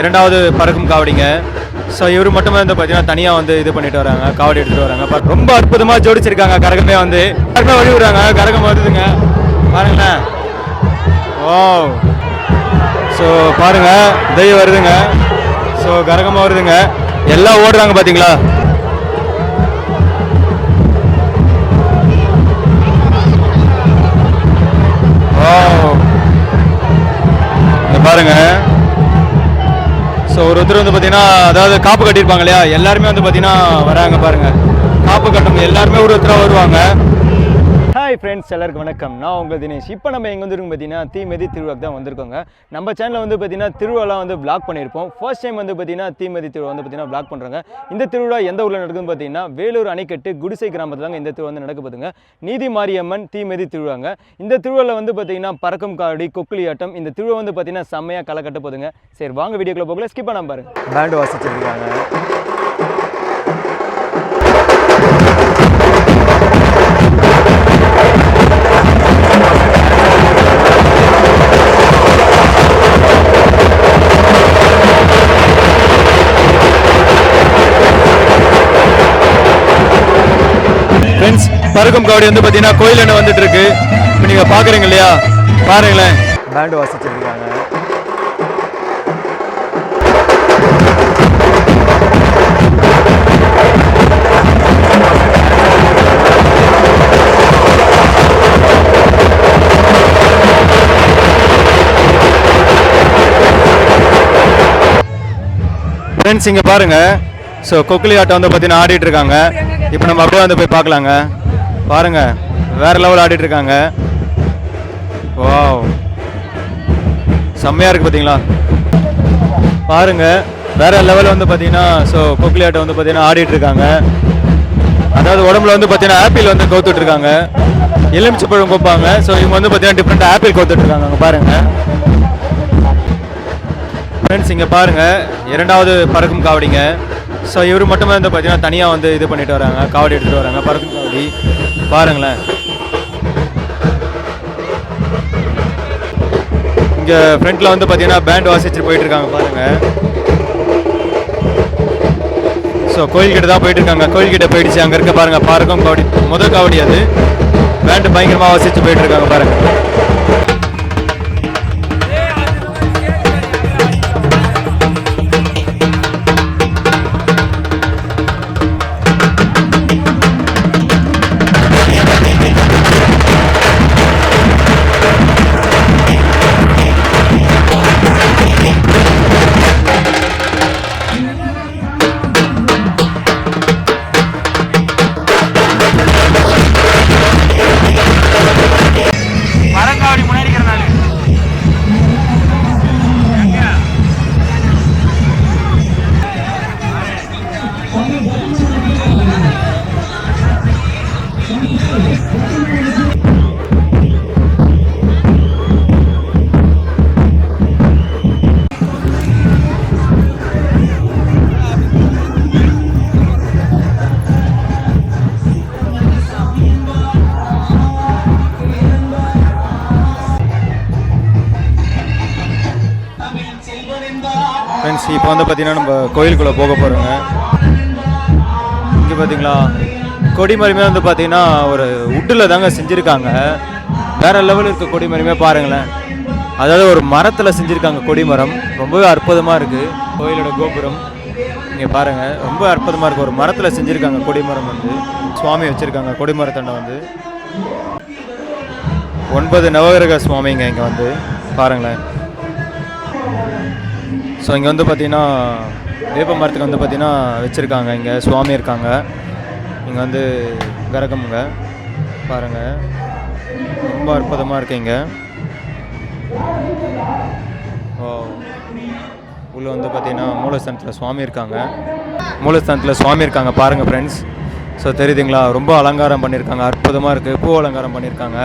இரண்டாவது பறக்கும் காவடிங்க. ஸோ இவர் மட்டுமே வந்து பார்த்தீங்கன்னா தனியாக வந்து இது பண்ணிட்டு வராங்க காவடி எடுத்துட்டு வராங்க. பட் ரொம்ப அற்புதமாக ஜோடிச்சிருக்காங்க கரகமே வந்து. கரகமே வழி விடுறாங்க கரகம் வருதுங்க. பாருங்களேன். ஓ ஸோ பாருங்க தெய்வம் வருதுங்க. ஸோ கரகமாக வருதுங்க. எல்லாம் ஓடுறாங்க பார்த்தீங்களா ஸோ ஒருத்தர் வந்து பார்த்தீங்கன்னா அதாவது காப்பு கட்டியிருப்பாங்க இல்லையா? எல்லாருமே வந்து பார்த்தீங்கன்னா வராங்க பாருங்க. காப்பு கட்டும் எல்லாருமே ஒரு ஒருத்தராக வருவாங்க. ஹாய் ஃப்ரெண்ட்ஸ் எல்லாருக்கும் வணக்கம். நான் உங்கள் தினேஷ். இப்போ நம்ம எங்கே வந்துருக்கோம் பார்த்தீங்கன்னா தீமதி திருவிழாக்கு தான் வந்திருக்கோங்க. நம்ம சேனலில் வந்து பார்த்தீங்கன்னா திருவிழா வந்து பிளாக் பண்ணியிருப்போம். ஃபர்ஸ்ட் டைம் வந்து பார்த்தீங்கன்னா தீமதி திருவிழா வந்து பார்த்தீங்கன்னா பிளாக் பண்ணுறாங்க இந்த திருவிழா எந்த ஊரில் நடக்குதுன்னு பார்த்தீங்கன்னா வேலூர் அணைக்கட்டு குடிசை கிராமத்தில் தாங்க இந்த திருவிழா வந்து நடக்க போதுங்க நீதி மாரியம்மன் தீமதி திருவிழாங்க. இந்த திருவிழாவில் வந்து பார்த்தீங்கன்னா பறக்கும் காடி கொக்குளி ஆட்டம் இந்த திருவிழா வந்து பார்த்தீங்கன்னா செம்மையாக களை கட்ட போதுங்க சரி வாங்க வீடியோக்குள்ளே போகல ஸ்கிப் பண்ணாம பாருங்க. பேண்ட் வாசிச்சிருக்காங்க பறக்கும் காவடி வந்து பார்த்தீங்கன்னா கோயில் என்ன வந்துட்டு இருக்கு இப்போ நீங்கள் பார்க்குறீங்க இல்லையா பாருங்களேன். பேண்ட் வாசிச்சிருக்காங்க. ஃப்ரெண்ட்ஸ் இங்கே பாருங்க. ஸோ கொக்கிலி ஆட்டம் வந்து பார்த்தீங்கன்னா ஆடிட்டு இருக்காங்க. இப்போ நம்ம அப்படியே வந்து போய் பார்க்கலாங்க. பாருங்க வேற லெவல் ஆடிட்டு இருக்காங்க. வாவ் செம்மையா இருக்கு பார்த்தீங்களா பாருங்க வேற லெவல் வந்து பார்த்தீங்கன்னா ஸோ கொக்லி ஆட்டம் வந்து பார்த்தீங்கன்னா ஆடிட்டு இருக்காங்க. அதாவது உடம்புல வந்து பார்த்தீங்கன்னா ஆப்பிள் வந்து கோத்துட்டு இருக்காங்க. எலுமிச்சப்பழம் கோப்பாங்க. ஸோ இவங்க வந்து பார்த்தீங்கன்னா டிஃப்ரெண்ட் ஆப்பிள் கோத்துட்டு இருக்காங்க பாருங்க. ஃப்ரெண்ட்ஸ் இங்கே பாருங்க இரண்டாவது பறக்கும் காவடிங்க. ஸோ இவர் மட்டுமே வந்து பார்த்தீங்கன்னா தனியாக வந்து இது பண்ணிட்டு வராங்க காவடி எடுத்துகிட்டு வராங்க பறக்கும் காவடி. பாருங்களேன். இங்கே ஃப்ரண்ட்டில் வந்து பார்த்தீங்கன்னா பேண்ட் வாசிச்சுட்டு போயிட்டு இருக்காங்க ஸோ கோயில்கிட்ட தான் போயிட்டு இருக்காங்க கோயில்கிட்ட போயிடுச்சு. அங்கே இருக்க பாருங்கள் பார்க்கும் காவடி முதல் காவடி அது. பேண்ட் பயங்கரமாக வாசிச்சு போயிட்டுருக்காங்க பாருங்கள் ஃப்ரெண்ட்ஸ் இப்போ வந்து பார்த்தீங்கன்னா நம்ம கோயிலுக்குள்ளே போக போகிறோங்க இங்கே பார்த்தீங்களா கொடிமரமே வந்து பார்த்தீங்கன்னா ஒரு உட்டில் தாங்க செஞ்சுருக்காங்க. வேற லெவலில் இருக்க கொடிமரமே பாருங்களேன். அதாவது ஒரு மரத்தில் செஞ்சுருக்காங்க கொடிமரம். ரொம்பவே அற்புதமாக இருக்குது கோயிலோட கோபுரம். இங்கே பாருங்கள் ரொம்ப அற்புதமாக இருக்குது ஒரு மரத்தில் செஞ்சுருக்காங்க கொடிமரம் வந்து. சுவாமி வச்சுருக்காங்க கொடிமரத்தண்டை வந்து. ஒன்பது நவகிரக சுவாமிங்க இங்கே வந்து. பாருங்களேன். ஸோ இங்கே வந்து பார்த்தீங்கன்னா வேப்ப மரத்துக்கு வந்து பார்த்தீங்கன்னா வச்சுருக்காங்க. இங்கே சுவாமி இருக்காங்க. இங்கே வந்து கரகமுங்க பாருங்கள் ரொம்ப அற்புதமாக இருக்கீங்க இங்கே. ஓ உள்ளே வந்து பார்த்தீங்கன்னா மூலஸ்தானத்தில் சுவாமி இருக்காங்க. மூலஸ்தானத்தில் சுவாமி இருக்காங்க. பாருங்கள் ஃப்ரெண்ட்ஸ் ஸோ தெரியுதுங்களா? ரொம்ப அலங்காரம் பண்ணியிருக்காங்க அற்புதமாக இருக்குது பூ அலங்காரம் பண்ணியிருக்காங்க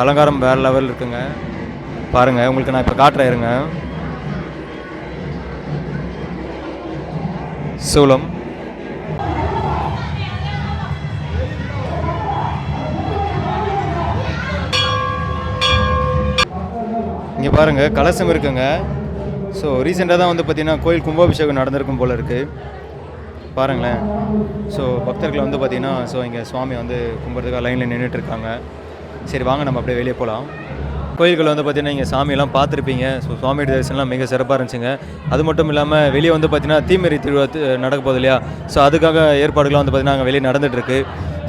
அலங்காரம் வேறு லெவல் இருக்குங்க. பாருங்கள் உங்களுக்கு நான் இப்போ காட்டுறேன் இருங்க. சூலம் இங்கே பாருங்கள் கலசம் இருக்குங்க. ஸோ ரீசெண்டாக தான் வந்து பார்த்திங்கன்னா கோயில் கும்பாபிஷேகம் நடந்திருக்கும் போல இருக்குது பாருங்களேன். ஸோ பக்தர்கள் வந்து பார்த்திங்கன்னா ஸோ இங்கே சுவாமி வந்து கும்பிட்றதுக்காக லைனில் நின்றுட்டு இருக்காங்க. சரி வாங்க நம்ம அப்படியே வெளியே போகலாம் கோயில்கள் வந்து பார்த்தீங்கன்னா இங்கே சாமியெல்லாம் பார்த்துருப்பீங்க. ஸோ சுவாமி தரிசனம்லாம் மிக சிறப்பாக இருந்துச்சுங்க. அது மட்டும் இல்லாமல் வெளியே வந்து பார்த்திங்கன்னா தீமேரி திருவிழா நடக்க போகுது இல்லையா? ஸோ அதுக்காக ஏற்பாடுகள்லாம் வந்து பார்த்தீங்கன்னா அங்கே வெளியே நடந்துகிட்ருக்கு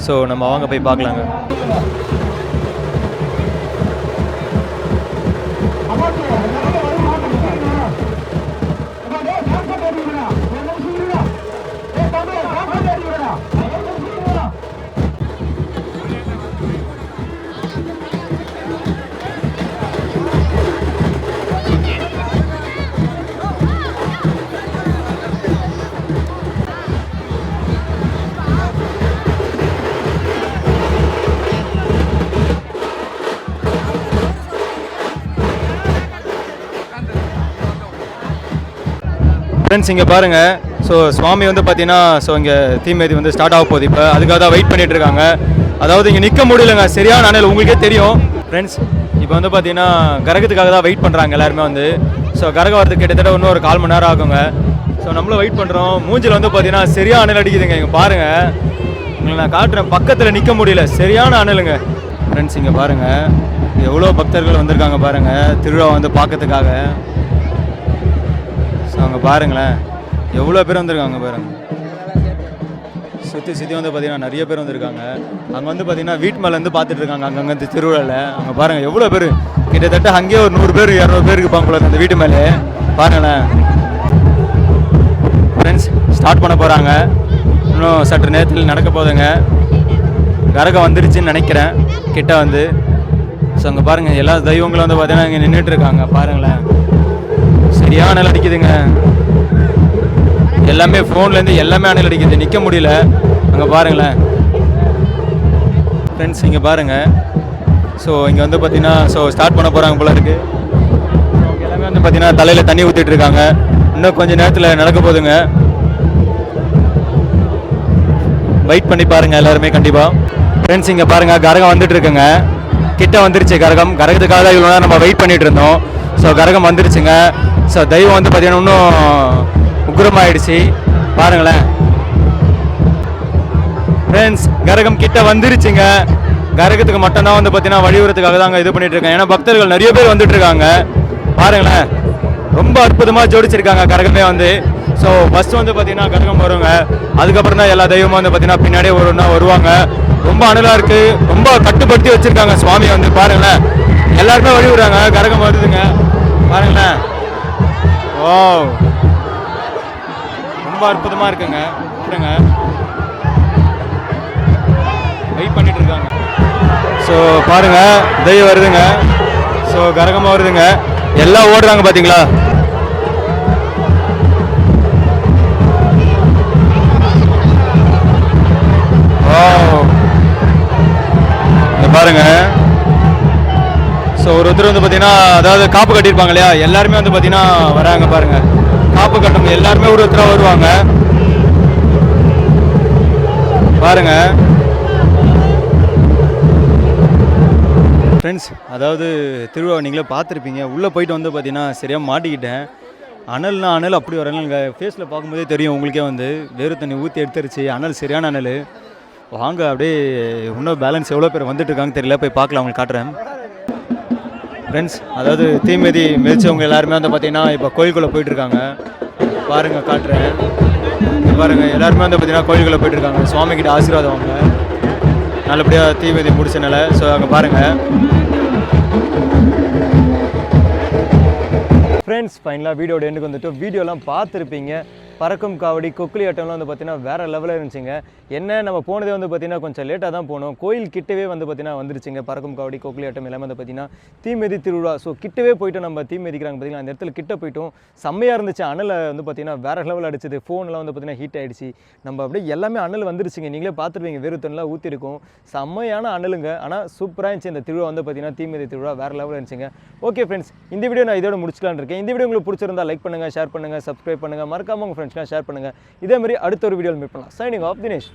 ஸோ நம்ம வாங்க போய் பார்க்கலாங்க. ஃப்ரெண்ட்ஸ் இங்கே பாருங்கள் ஸோ சுவாமி வந்து பார்த்தீங்கன்னா ஸோ இங்கே தீமேதி வந்து ஸ்டார்ட் ஆக போகுது இப்போ. அதுக்காக தான் வெயிட் பண்ணிட்டு இருக்காங்க. அதாவது இங்கே நிற்க முடியலங்க. சரியான அணையில் உங்களுக்கே தெரியும். ஃப்ரெண்ட்ஸ் இப்போ வந்து பார்த்தீங்கன்னா கரகத்துக்காக தான் வெயிட் பண்ணுறாங்க எல்லாருமே வந்து. ஸோ கரகம் வரதுக்கு கிட்டத்தட்ட இன்னும் ஒரு கால் மணி நேரம் ஆகுங்க. ஸோ நம்மளும் வெயிட் பண்ணுறோம் மூஞ்சில் வந்து பார்த்தீங்கன்னா சரியான அணல் அடிக்குதுங்க. இங்கே பாருங்கள் உங்களுக்கு நான் காட்டுறேன். பக்கத்தில் நிற்க முடியல. சரியான அணலுங்க ஃப்ரெண்ட்ஸ் இங்கே பாருங்கள் எவ்வளோ பக்தர்கள் வந்திருக்காங்க பாருங்கள் திருவிழா வந்து பார்க்கறதுக்காக. ஸோ அங்கே பாருங்களேன். எவ்வளோ பேர் வந்திருக்காங்க பாருங்கள் சுற்றி சுற்றி வந்து பார்த்திங்கன்னா நிறைய பேர் வந்திருக்காங்க. அங்கே வந்து பார்த்திங்கன்னா வீட்டு மேலேருந்து பார்த்துட்டு இருக்காங்க. அங்கங்கே இந்த திருவிழாவில் அங்கே பாருங்கள் எவ்வளோ பேர்? கிட்டத்தட்ட அங்கேயே ஒரு நூறு பேர் இரநூறு பேர் இருப்பாங்க போல அந்த வீட்டு மேலே. பாருங்களேன். ஃப்ரெண்ட்ஸ் ஸ்டார்ட் பண்ண போகிறாங்க இன்னும் சற்று நேரத்தில் நடக்க போகுதுங்க. கரகம் வந்துருச்சுன்னு நினைக்கிறேன். கிட்ட வந்து. ஸோ அங்கே பாருங்கள் எல்லா தெய்வங்களும் வந்து பார்த்தீங்கன்னா இங்கே நின்றுட்டு இருக்காங்க. பாருங்களேன். சரியான அனல் அடிக்குதுங்க. எல்லாமே ஃபோன்லேருந்து எல்லாமே அனல் அடிக்குது. நிற்க முடியல. அங்கே பாருங்களேன். ஃப்ரெண்ட்ஸ் இங்கே பாருங்கள் ஸோ இங்கே வந்து பார்த்தீங்கன்னா ஸோ ஸ்டார்ட் பண்ண போகிறாங்க போல இருக்குது அவங்க எல்லாமே வந்து பார்த்தீங்கன்னா தலையில் தண்ணி ஊற்றிட்டு இருக்காங்க. இன்னும் கொஞ்சம் நேரத்தில் நடக்க போகுதுங்க. வெயிட் பண்ணி பாருங்கள் எல்லாருமே கண்டிப்பாக ஃப்ரெண்ட்ஸ் இங்கே பாருங்கள் கரகம் வந்துட்டு இருக்குங்க. கிட்ட வந்துருச்சு கரகம். கரகத்துக்காக தான் இவ்வளோ நேரம் நம்ம வெயிட் பண்ணிட்டு இருந்தோம். ஸோ கரகம் வந்துருச்சுங்க. ஸோ தெய்வம் வந்து பார்த்தீங்கன்னா இன்னும் உக்ரமாயிடுச்சு பாருங்களேன். ஃப்ரெண்ட்ஸ் கரகம் கிட்ட வந்துருச்சுங்க. கரகத்துக்கு மட்டும்தான் வந்து பார்த்தீங்கன்னா வழிவுறதுக்காக தாங்க இது பண்ணிட்டு இருக்கேன் ஏன்னா பக்தர்கள் நிறைய பேர் வந்துட்டு இருக்காங்க. பாருங்களேன். ரொம்ப அற்புதமாக ஜோடிச்சிருக்காங்க கரகமே வந்து. ஸோ ஃபஸ்ட் வந்து பார்த்தீங்கன்னா கரகம் வருவாங்க அதுக்கப்புறம் தான் எல்லா தெய்வமும் வந்து பார்த்தீங்கன்னா பின்னாடியே வரும்னா வருவாங்க. ரொம்ப அனலாக இருக்கு. ரொம்ப கட்டுப்படுத்தி வச்சிருக்காங்க சுவாமி வந்து. பாருங்களேன். எல்லாருமே வழி விடுறாங்க கரகம் வருதுங்க. பாருங்களேன். ஓ ரொம்ப அற்புதமாக இருக்குங்க. விடுங்க வெயிட் பண்ணிட்டு இருக்காங்க. ஸோ பாருங்க தெய்வம் வருதுங்க. ஸோ கரகமாக வருதுங்க. எல்லாம் ஓடுறாங்க பார்த்தீங்களா ஸோ ஒருத்தர் வந்து பார்த்தீங்கன்னா அதாவது காப்பு கட்டியிருப்பாங்க இல்லையா? எல்லாருமே வந்து பார்த்தீங்கன்னா வராங்க பாருங்க. காப்பு கட்டும் எல்லாருமே ஒரு ஒருத்தராக வருவாங்க. பாருங்க. ஃப்ரெண்ட்ஸ் அதாவது திருவிழா நீங்களே பார்த்துருப்பீங்க. உள்ளே போயிட்டு வந்து பார்த்தீங்கன்னா சரியாக மாட்டிக்கிட்டேன். அனல்னா அனல் அப்படி ஒரு அனலுங்க ஃபேஸில் பார்க்கும்போதே தெரியும் உங்களுக்கே வந்து. வேறு தண்ணி ஊற்றி எடுத்துருச்சு. அனல் சரியான அனல். வாங்க அப்படியே இன்னும் பேலன்ஸ் எவ்வளோ பேர் வந்துட்டு இருக்காங்க தெரியல. போய் பார்க்கலாம் அவங்களுக்கு காட்டுறேன். ஃப்ரெண்ட்ஸ் அதாவது தீமிதி மிதிச்சவங்க எல்லாருமே வந்து பார்த்தீங்கன்னா இப்போ கோயிலுக்குள்ளே போயிட்டுருக்காங்க. பாருங்கள் பாருங்க காட்டுறேன். பாருங்கள் பாருங்க எல்லாருமே வந்து பார்த்தீங்கன்னா கோயிலுக்குள்ளே போயிட்டு இருக்காங்க சுவாமி கிட்ட ஆசீர்வாதம் அவங்க நல்லபடியாக தீமிதி முடிச்சனால ஸோ அங்கே பாருங்கள் ஃப்ரெண்ட்ஸ் ஃபைனலாக வீடியோட எண்டுக்கு வந்துட்டு வீடியோலாம் பார்த்துருப்பீங்க. பறக்கும் காவடி கொக்குலி ஆட்டம்லாம் வந்து பார்த்தீங்கன்னா வேறு லெவலில் இருந்துச்சுங்க. என்ன நம்ம போனதே வந்து பார்த்தீங்கன்னா கொஞ்சம் லேட்டாக தான் போனோம். கோயில் கிட்டவே வந்து பார்த்தீங்கன்னா வந்துருச்சுங்க. பறக்கும் காவடி கொக்குலி ஆட்டம் எல்லாமே வந்து பார்த்தீங்கன்னா தீமிதி திருவிழா. ஸோ கிட்டவே போயிட்டு நம்ம தீ மிதிக்கிறாங்க பார்த்தீங்கன்னா அந்த இடத்துல கிட்ட போயிட்டோம். செம்மையாக இருந்துச்சு. அனலை வந்து பார்த்தீங்கன்னா வேறு லெவல் அடிச்சது. ஃபோன்லாம் வந்து பார்த்தீங்கன்னா ஹீட் ஆகிடுச்சு நம்ம அப்படியே எல்லாமே அனல் வந்துருச்சுங்க. நீங்களே பார்த்துருவீங்க வெறுத்தன்லாம் ஊற்றிருக்கும் செம்மையான அனலுங்க. ஆனால் சூப்பராக இருந்துச்சு. இந்த திருவிழா வந்து பார்த்தீங்கன்னா தீமிதி திருவிழா வேறு லெவலில் இருந்துச்சுங்க. ஓகே ஃப்ரெண்ட்ஸ் இந்த வீடியோ நான் இதோட முடிச்சுக்கலான் இருக்கேன். இந்த வீடியோ உங்களுக்கு பிடிச்சிருந்தா லைக் பண்ணுங்கள் ஷேர் பண்ணுங்கள் சப்ஸ்கிரைப் பண்ணுங்கள் மறக்காம உங்கள் ஃப்ரெண்ட்ஸ்லாம் ஷேர் பண்ணுங்கள் இதே மாதிரி அடுத்த ஒரு வீடியோவில் மீட் பண்ணலாம். Signing off Dinesh